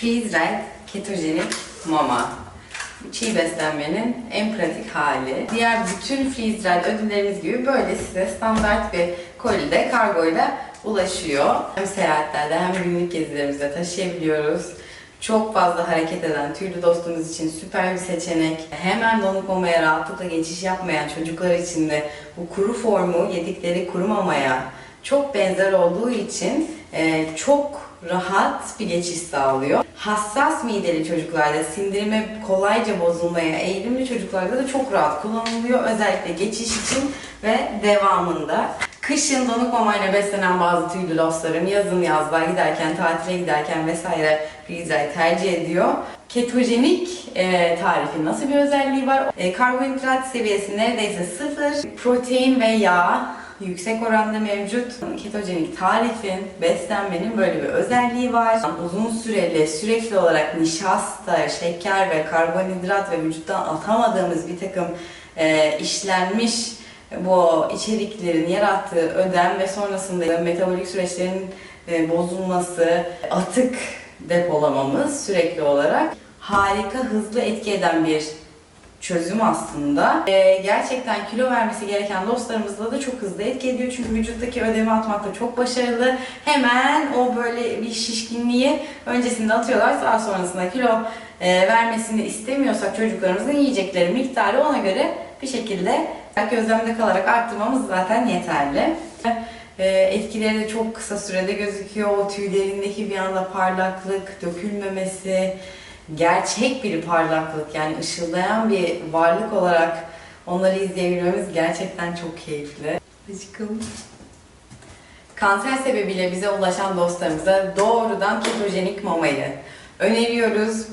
Freeze-Dried ketojenik mama. Çiğ beslenmenin en pratik hali. Diğer bütün freeze-dried ödüllerimiz gibi böyle size standart bir kolide kargoyla ulaşıyor. Hem seyahatlerde hem günlük gezilerimizde taşıyabiliyoruz. Çok fazla hareket eden tüylü dostumuz için süper bir seçenek. Hemen donuk mamaya rahatlıkla geçiş yapmayan çocuklar için de bu kuru formu yedikleri kuru mamaya çok benzer olduğu için e, çok rahat bir geçiş sağlıyor. Hassas mideli çocuklarda sindirime kolayca bozulmaya eğilimli çocuklarda da çok rahat kullanılıyor. Özellikle geçiş için ve devamında. Kışın donuk mamayla beslenen bazı tüylü dostlarım yazın yazlığa giderken, tatile giderken vesaire freezer tercih ediyor. Ketojenik e, tarifin nasıl bir özelliği var? E, karbonhidrat seviyesi neredeyse sıfır. Protein ve yağ yüksek oranda mevcut. Ketojenik tarifin, beslenmenin böyle bir özelliği var. Uzun süreli, sürekli olarak nişasta, şeker ve karbonhidrat ve vücuttan atamadığımız bir takım e, işlenmiş bu içeriklerin yarattığı ödem ve sonrasında metabolik süreçlerin e, bozulması, atık depolamamız sürekli olarak harika hızlı etki eden bir çözüm aslında. Ee, gerçekten kilo vermesi gereken dostlarımızla da çok hızlı etki ediyor. Çünkü vücuttaki ödemi atmakta çok başarılı. Hemen o böyle bir şişkinliği öncesinde atıyorlar. Daha sonrasında kilo e, vermesini istemiyorsak çocuklarımızın yiyecekleri miktarı ona göre bir şekilde gözlemde kalarak arttırmamız zaten yeterli. E, etkileri de çok kısa sürede gözüküyor. O tüylerindeki bir anda parlaklık, dökülmemesi, gerçek bir parlaklık yani ışıldayan bir varlık olarak onları izleyebilmemiz gerçekten çok keyifli. Aşkım. Kanser sebebiyle bize ulaşan dostlarımıza doğrudan ketojenik mamayı öneriyoruz.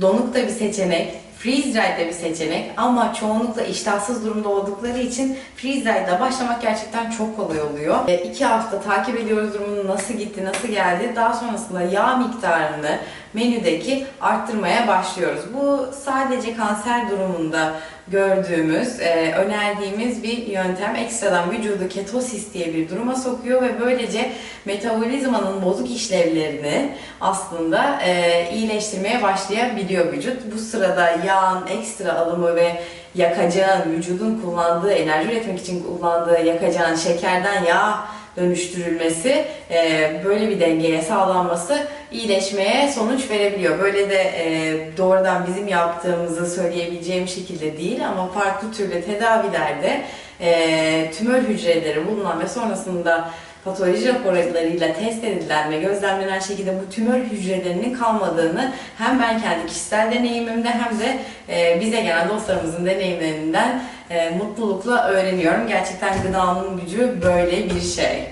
Donuk da bir seçenek, freeze dried de bir seçenek ama çoğunlukla iştahsız durumda oldukları için freeze dried'la başlamak gerçekten çok kolay oluyor. E, iki hafta takip ediyoruz durumunun nasıl gitti, nasıl geldi. Daha sonrasında yağ miktarını menüdeki arttırmaya başlıyoruz. Bu sadece kanser durumunda gördüğümüz, e, önerdiğimiz bir yöntem. Ekstradan vücudu ketosis diye bir duruma sokuyor ve böylece metabolizmanın bozuk işlevlerini aslında e, iyileştirmeye başlayabiliyor vücut. Bu sırada yağın ekstra alımı ve yakacağın, vücudun kullandığı, enerji üretmek için kullandığı yakacağın şekerden yağ dönüştürülmesi, e, böyle bir dengeye sağlanması iyileşmeye sonuç verebiliyor. Böyle de e, doğrudan bizim yaptığımızı söyleyebileceğim şekilde değil ama farklı türlü tedavilerde e, tümör hücreleri bulunan ve sonrasında patoloji raporlarıyla test edilen ve gözlemlenen şekilde bu tümör hücrelerinin kalmadığını hem ben kendi kişisel deneyimimde hem de e, bize gelen dostlarımızın deneyimlerinden e, mutlulukla öğreniyorum. Gerçekten gıdanın gücü böyle bir şey.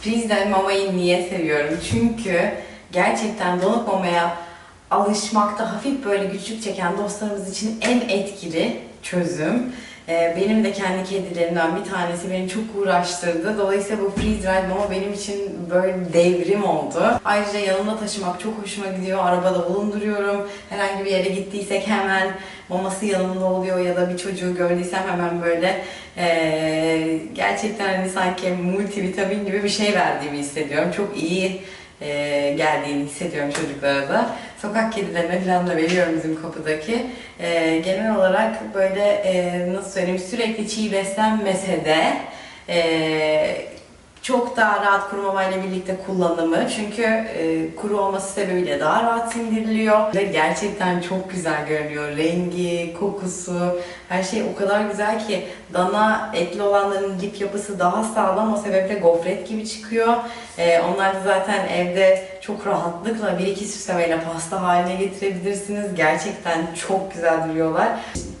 Freeze mamayı niye seviyorum? Çünkü gerçekten donuk mamaya alışmakta hafif böyle güçlük çeken dostlarımız için en etkili çözüm. Ee, Benim de kendi kedilerimden bir tanesi beni çok uğraştırdı. Dolayısıyla bu freeze dried mama benim için böyle devrim oldu. Ayrıca yanımda taşımak çok hoşuma gidiyor. Arabada bulunduruyorum. Herhangi bir yere gittiysek hemen maması yanımda oluyor ya da bir çocuğu gördüysem hemen böyle ee, gerçekten hani sanki multivitamin gibi bir şey verdiğimi hissediyorum. Çok iyi e, geldiğini hissediyorum çocuklara da. Sokak kedilerine falan da veriyorum bizim kapıdaki. E, genel olarak böyle e, nasıl söyleyeyim sürekli çiğ beslenmese de e, çok daha rahat kuru mamayla birlikte kullanımı. Çünkü e, kuru olması sebebiyle daha rahat sindiriliyor. Ve gerçekten çok güzel görünüyor. Rengi, kokusu, her şey o kadar güzel ki dana etli olanların lif yapısı daha sağlam. O sebeple gofret gibi çıkıyor. E, onlar zaten evde çok rahatlıkla bir iki süslemeyle pasta haline getirebilirsiniz. Gerçekten çok güzel duruyorlar.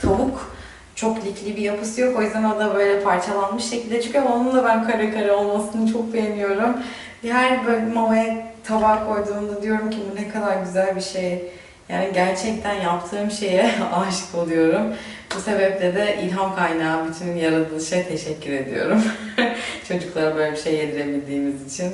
Tavuk çok likli bir yapısı yok. O yüzden o da böyle parçalanmış şekilde çıkıyor onun da ben kare kare olmasını çok beğeniyorum. Her böyle mamaya tabağa koyduğumda diyorum ki bu ne kadar güzel bir şey. Yani gerçekten yaptığım şeye aşık oluyorum. Bu sebeple de ilham kaynağı bütün yaratılışa teşekkür ediyorum. Çocuklara böyle bir şey yedirebildiğimiz için.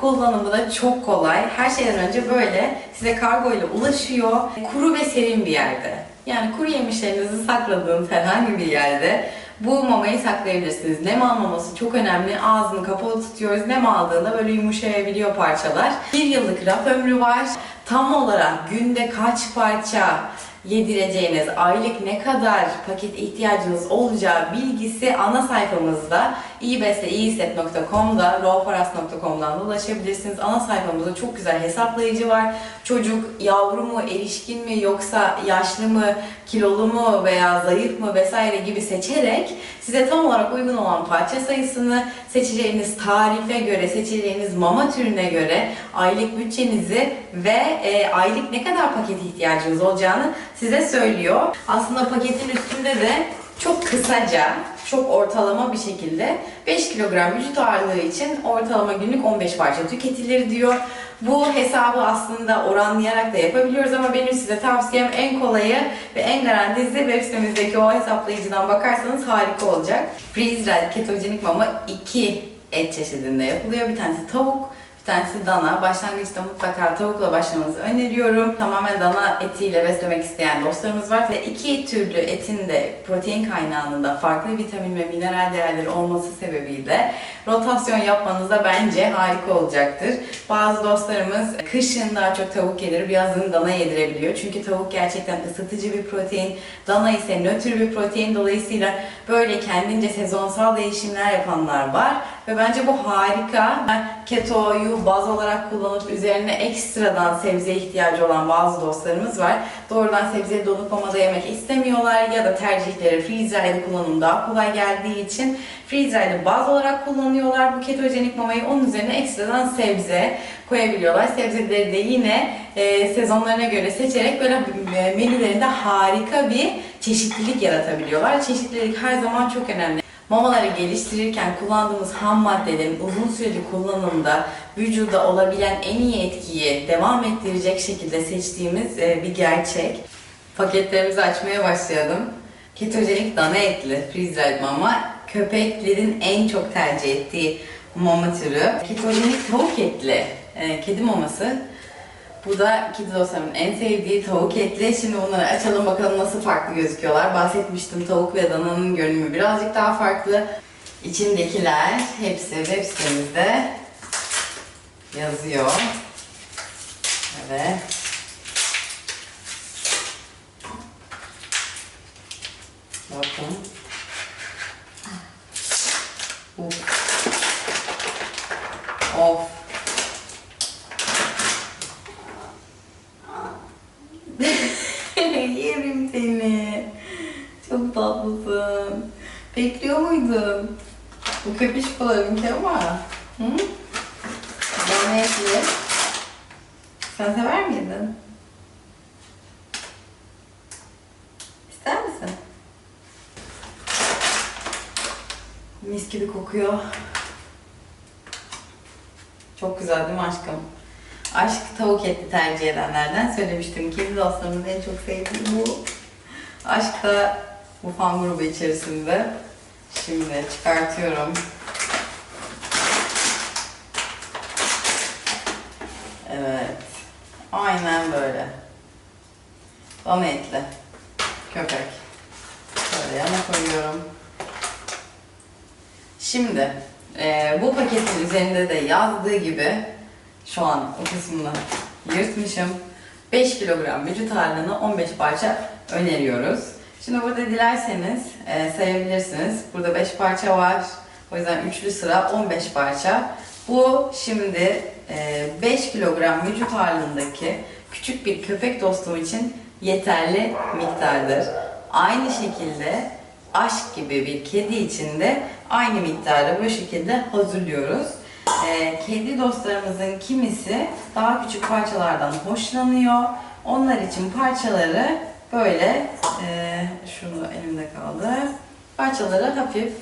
Kullanımı da çok kolay. Her şeyden önce böyle size kargo ile ulaşıyor. Kuru ve serin bir yerde. Yani kuru yemişlerinizi sakladığınız herhangi bir yerde bu mamayı saklayabilirsiniz. Nem almaması çok önemli. Ağzını kapalı tutuyoruz. Nem aldığında böyle yumuşayabiliyor parçalar. Bir yıllık raf ömrü var. Tam olarak günde kaç parça yedireceğiniz, aylık ne kadar paket ihtiyacınız olacağı bilgisi ana sayfamızda iyibesle.iyisep.com'da, rawparas.com'dan da ulaşabilirsiniz. Ana sayfamızda çok güzel hesaplayıcı var. Çocuk yavru mu, erişkin mi yoksa yaşlı mı, kilolu mu veya zayıf mı vesaire gibi seçerek size tam olarak uygun olan parça sayısını seçeceğiniz tarife göre, seçeceğiniz mama türüne göre aylık bütçenizi ve e, aylık ne kadar paket ihtiyacınız olacağını size söylüyor. Aslında paketin üstünde de çok kısaca, çok ortalama bir şekilde 5 kilogram vücut ağırlığı için ortalama günlük 15 parça tüketilir diyor. Bu hesabı aslında oranlayarak da yapabiliyoruz ama benim size tavsiyem en kolayı ve en garantisi web sitemizdeki o hesaplayıcıdan bakarsanız harika olacak. Freeze-dried ketojenik mama iki et çeşidinde yapılıyor. Bir tanesi tavuk, tanesi dana. Başlangıçta mutlaka tavukla başlamanızı öneriyorum. Tamamen dana etiyle beslemek isteyen dostlarımız var. Ve iki türlü etin de protein kaynağında farklı vitamin ve mineral değerleri olması sebebiyle rotasyon yapmanız da bence harika olacaktır. Bazı dostlarımız kışın daha çok tavuk yedir, yazın dana yedirebiliyor. Çünkü tavuk gerçekten ısıtıcı bir protein, dana ise nötr bir protein. Dolayısıyla böyle kendince sezonsal değişimler yapanlar var. Ve bence bu harika. Ben Keto'yu baz olarak kullanıp üzerine ekstradan sebze ihtiyacı olan bazı dostlarımız var. Doğrudan sebzeyi donuk mamada yemek istemiyorlar ya da tercihleri freeze kullanım daha kolay geldiği için freeze baz olarak kullanıyorlar. Bu ketojenik mamayı onun üzerine ekstradan sebze koyabiliyorlar. Sebzeleri de yine e, sezonlarına göre seçerek böyle e, menülerinde harika bir çeşitlilik yaratabiliyorlar. Çeşitlilik her zaman çok önemli. Mamaları geliştirirken kullandığımız ham maddelerin uzun süreli kullanımda vücuda olabilen en iyi etkiyi devam ettirecek şekilde seçtiğimiz e, bir gerçek. Paketlerimizi açmaya başlayalım. Ketojenik dana etli freeze mama köpeklerin en çok tercih ettiği mama türü. Ketojenik tavuk etli e, kedi maması. Bu da dostlarımın en sevdiği tavuk etli. Şimdi bunları açalım bakalım nasıl farklı gözüküyorlar. Bahsetmiştim tavuk ve dananın görünümü birazcık daha farklı. İçindekiler hepsi web sitemizde yazıyor. Evet. Bakın. Of. Bekliyor muydun? Bu köpüş bularınki ama. Hı? Ben etli. Sen sever miydin? İster misin? Mis gibi kokuyor. Çok güzel değil mi aşkım? Aşk tavuk etli tercih edenlerden söylemiştim. Kedi dostlarımın en çok sevdiği bu. Aşk da bu fan grubu içerisinde. Şimdi çıkartıyorum. Evet. Aynen böyle. Dana etli. Köpek. Şöyle yana koyuyorum. Şimdi e, bu paketin üzerinde de yazdığı gibi şu an o kısmını yırtmışım. 5 kilogram vücut ağırlığına 15 parça öneriyoruz. Şimdi burada dilerseniz e, sayabilirsiniz. Burada 5 parça var. O yüzden üçlü sıra 15 parça. Bu şimdi e, 5 kilogram vücut ağırlığındaki küçük bir köpek dostum için yeterli miktardır. Aynı şekilde aşk gibi bir kedi için de aynı miktarda bu şekilde hazırlıyoruz. Ee, kedi dostlarımızın kimisi daha küçük parçalardan hoşlanıyor. Onlar için parçaları böyle, e, şunu elimde kaldı. Parçaları hafif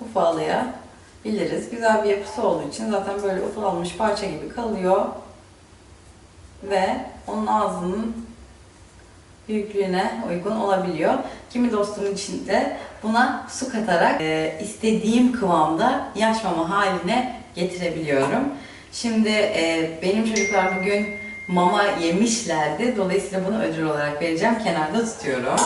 ufalıyabiliriz. Güzel bir yapısı olduğu için zaten böyle ufalmış parça gibi kalıyor. Ve onun ağzının büyüklüğüne uygun olabiliyor. Kimi dostum için de buna su katarak e, istediğim kıvamda yaş mama haline getirebiliyorum. Şimdi e, benim çocuklar bugün mama yemişlerdi. Dolayısıyla bunu ödül olarak vereceğim. Kenarda tutuyorum.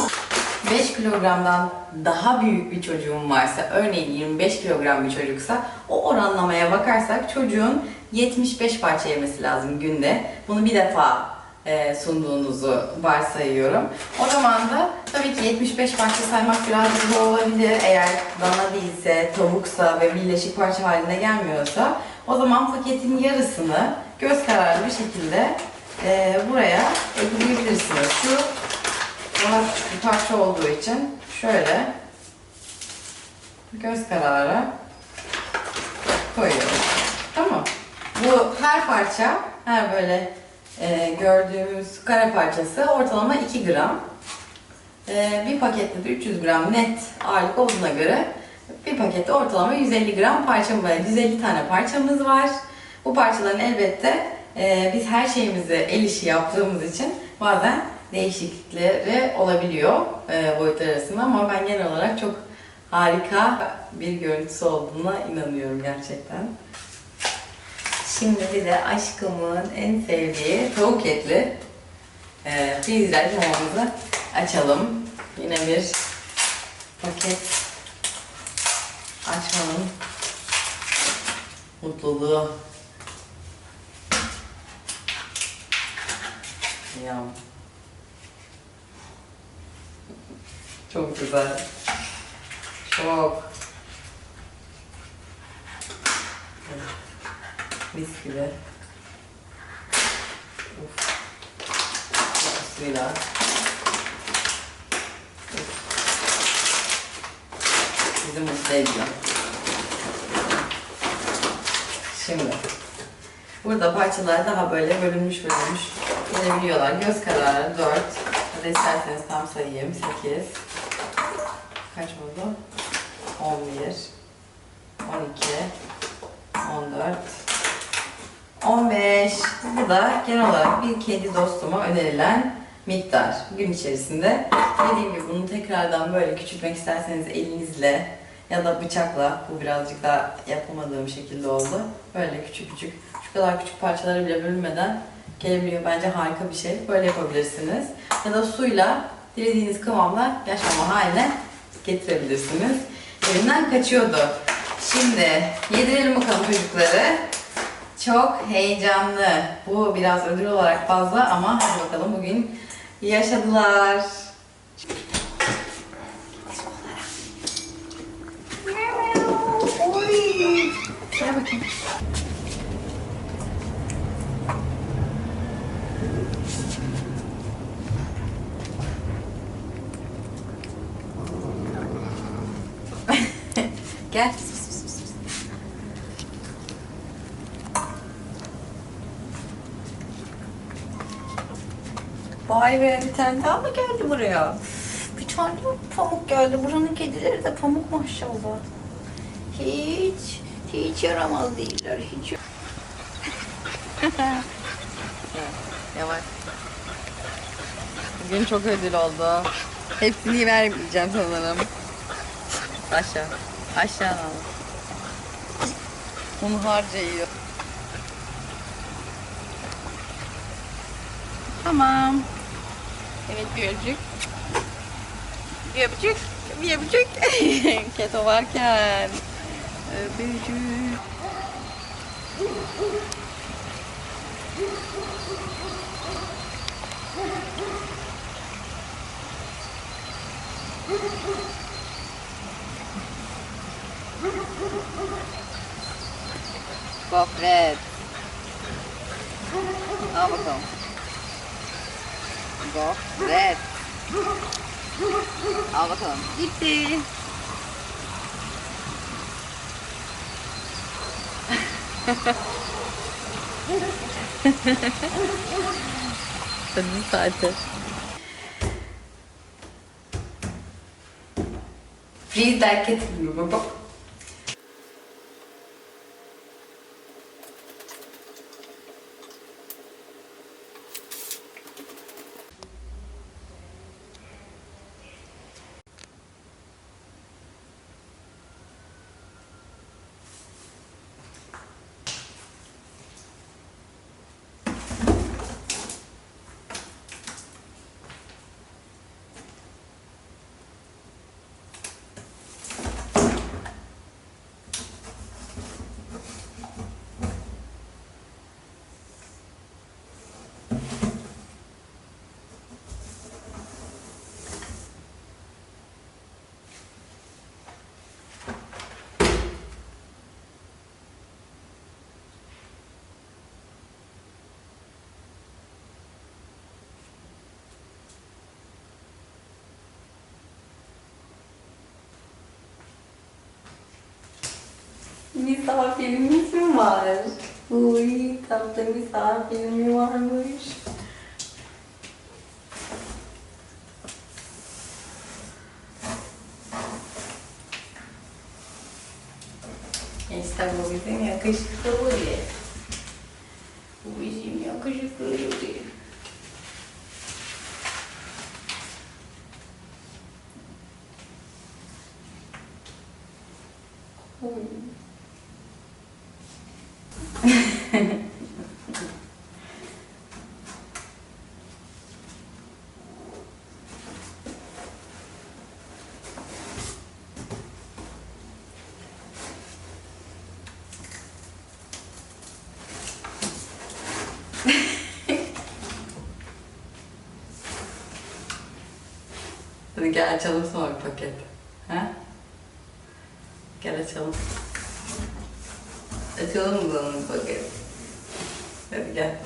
5 kilogramdan daha büyük bir çocuğum varsa, örneğin 25 kilogram bir çocuksa o oranlamaya bakarsak çocuğun 75 parça yemesi lazım günde. Bunu bir defa e, sunduğunuzu varsayıyorum. O zaman da tabii ki 75 parça saymak biraz zor olabilir. Eğer dana değilse, tavuksa ve birleşik parça halinde gelmiyorsa o zaman paketin yarısını göz kararı bir şekilde e, buraya ekleyebilirsiniz. Şu daha küçük bir parça olduğu için şöyle göz kararı koyuyorum. Tamam. Bu her parça, her böyle e, gördüğümüz kare parçası ortalama 2 gram. E, bir pakette de 300 gram net ağırlık olduğuna göre bir pakette ortalama 150 gram parçamız var. 150 tane parçamız var. Bu parçaların elbette e, biz her şeyimizi el işi yaptığımız için bazen değişiklikleri olabiliyor e, boyutlar arasında ama ben genel olarak çok harika bir görüntüsü olduğuna inanıyorum gerçekten. Şimdi bir de aşkımın en sevdiği tavuk etli e, freezer limamızı açalım. Yine bir paket açmanın mutluluğu. Ya. Çok güzel. Çok. Mis gibi. Uf. Uf. Bizi mutlu ediyor. Şimdi. Burada parçalar daha böyle bölünmüş bölünmüş gelebiliyorlar. Göz kararı 4. Ya isterseniz tam sayayım. 8. Kaç oldu? 11. 12. 14. 15. Bu da genel olarak bir kedi dostuma önerilen miktar. Gün içerisinde. Dediğim gibi bunu tekrardan böyle küçültmek isterseniz elinizle ya da bıçakla bu birazcık daha yapamadığım şekilde oldu. Böyle küçük küçük şu kadar küçük parçalara bile bölünmeden gelebiliyor. Bence harika bir şey. Böyle yapabilirsiniz. Ya da suyla dilediğiniz kıvamla yaşama haline getirebilirsiniz. Elimden kaçıyordu. Şimdi yedirelim bakalım çocukları. Çok heyecanlı. Bu biraz ödül olarak fazla ama hadi bakalım bugün yaşadılar. Gel bakayım. Gel. Vay be bir tane daha mı geldi buraya? Bir tane pamuk geldi. Buranın kedileri de pamuk maşallah. Hiç, hiç yaramaz değiller. Hiç Yavaş. Bugün çok ödül oldu. Hepsini vermeyeceğim sanırım. Aşağı. Aşağı al. Onu harca yiyor. Tamam. Evet bir öpücük. Bir öpücük. Bir öpücük. Keto varken. Öpücük. Gofret. Al bakalım. Gofret. Al bakalım. Gitti. Hadi saati. Freeze Misafirimiz mi var? Uy tatlı misafir mi varmış? İşte bu bizim yakışıklı Woody. Bu bizim yakışıklı Woody. Uy. Hadi gel açalım sonra bir paket. Ha? Gel açalım. Açalım bir paket? Hadi gel.